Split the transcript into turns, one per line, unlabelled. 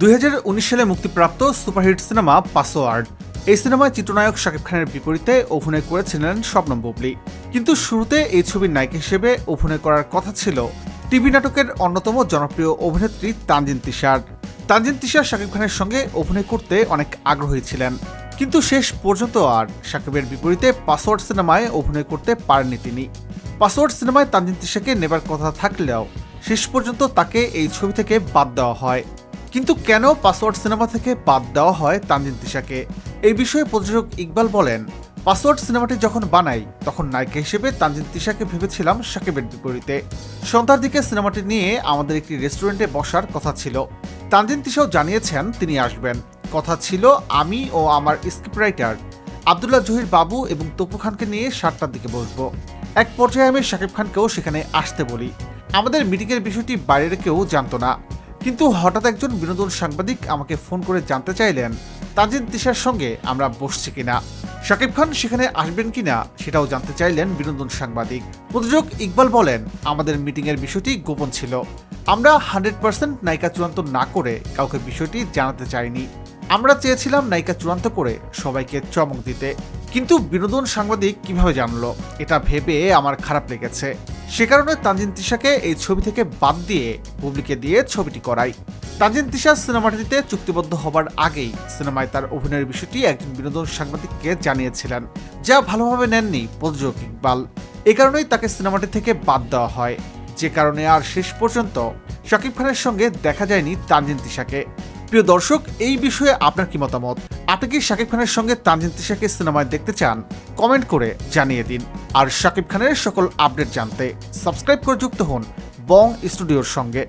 দুই হাজার উনিশ সালে মুক্তিপ্রাপ্ত সুপারহিট সিনেমা পাসওয়ার্ড। এই সিনেমায় চিত্রনায়ক শাকিব খানের বিপরীতে অভিনয় করেছিলেন স্বপ্নম বুবলি। কিন্তু শুরুতে এই ছবির নায়িকা হিসেবে অভিনয় করার কথা ছিল টিভি নাটকের অন্যতম জনপ্রিয় অভিনেত্রী তানজিন তিশার। তানজিন তিশার শাকিব খানের সঙ্গে অভিনয় করতে অনেক আগ্রহী ছিলেন। কিন্তু শেষ পর্যন্ত আর শাকিবের বিপরীতে পাসওয়ার্ড সিনেমায় অভিনয় করতে পারেননি তিনি। পাসওয়ার্ড সিনেমায় তানজিন তিশাকে নেবার কথা থাকলেও শেষ পর্যন্ত তাকে এই ছবি থেকে বাদ দেওয়া হয়। কিন্তু কেন পাসওয়ার্ড সিনেমা থেকে বাদ দেওয়া হয় তানজিন তিশাকে? এই বিষয়ে প্রযোজক ইকবাল বলেন, পাসওয়ার্ড সিনেমাটি যখন বানাই, তখন নায়িকা হিসেবে তানজিন তিশাকে ভেবেছিলাম সাকিবের বিপরীতে। সন্ধ্যার দিকে সিনেমাটি নিয়ে আমাদের একটি রেস্টুরেন্টে বসার কথা ছিল। তানজিন তিশাও জানিয়েছেন তিনি আসবেন। কথা ছিল আমি ও আমার স্ক্রিপ্ট রাইটার আবদুল্লাহ জহির বাবু এবং তপু খানকে নিয়ে সাতটার দিকে বসবো। এক পর্যায়ে আমি শাকিব খানকেও সেখানে আসতে বলি। আমাদের মিটিংয়ের বিষয়টি বাইরের কেউ জানতো না। কিন্তু হঠাৎ একজন বিনোদন সাংবাদিক আমাকে ফোন করে জানতে চাইলেন তাজিন তিশার সঙ্গে আমরা বসছি কিনা? শাকিব খান সেখানে আসবেন কিনা সেটাও জানতে চাইলেন বিনোদন সাংবাদিক। প্রযোজক ইকবাল বলেন, আমাদের মিটিংয়ের বিষয়টি গোপন ছিল। আমরা হান্ড্রেড পার্সেন্ট নায়িকা চূড়ান্ত না করে কাউকে বিষয়টি জানাতে চাইনি। আমরা চেয়েছিলাম নায়িকা চূড়ান্ত করে সবাইকে চমক দিতে। কিন্তু বিনোদন সাংবাদিক কীভাবে জানলো? এটা ভেবে আমার খারাপ লেগেছে। সে কারণে তানজিন তিশাকে এই ছবি থেকে বাদ দিয়ে বুবলিকে দিয়ে ছবিটি করাই তানজিন তিশা সিনেমাটিতে চুক্তিবদ্ধ হবার আগেই সিনেমায় তার অভিনয়ের বিষয়টি একজন বিনোদন সাংবাদিককে জানিয়েছিলেন, যা ভালোভাবে নেননি প্রযোজক ইকবাল। এ কারণেই তাকে সিনেমাটি থেকে বাদ দেওয়া হয়। যে কারণে আর শেষ পর্যন্ত শাকিব খানের সঙ্গে দেখা যায়নি তানজিন তিশাকে। প্রিয় দর্শক, এই বিষয়ে আপনার কি মতামত? আপনি কি শাকিব খানের সঙ্গে তানজিন তিশাকে সিনেমায় দেখতে চান? কমেন্ট করে জানিয়ে দিন। আর শাকিব খানের সকল আপডেট জানতে সাবস্ক্রাইব করে যুক্ত হন বং স্টুডিওর সঙ্গে।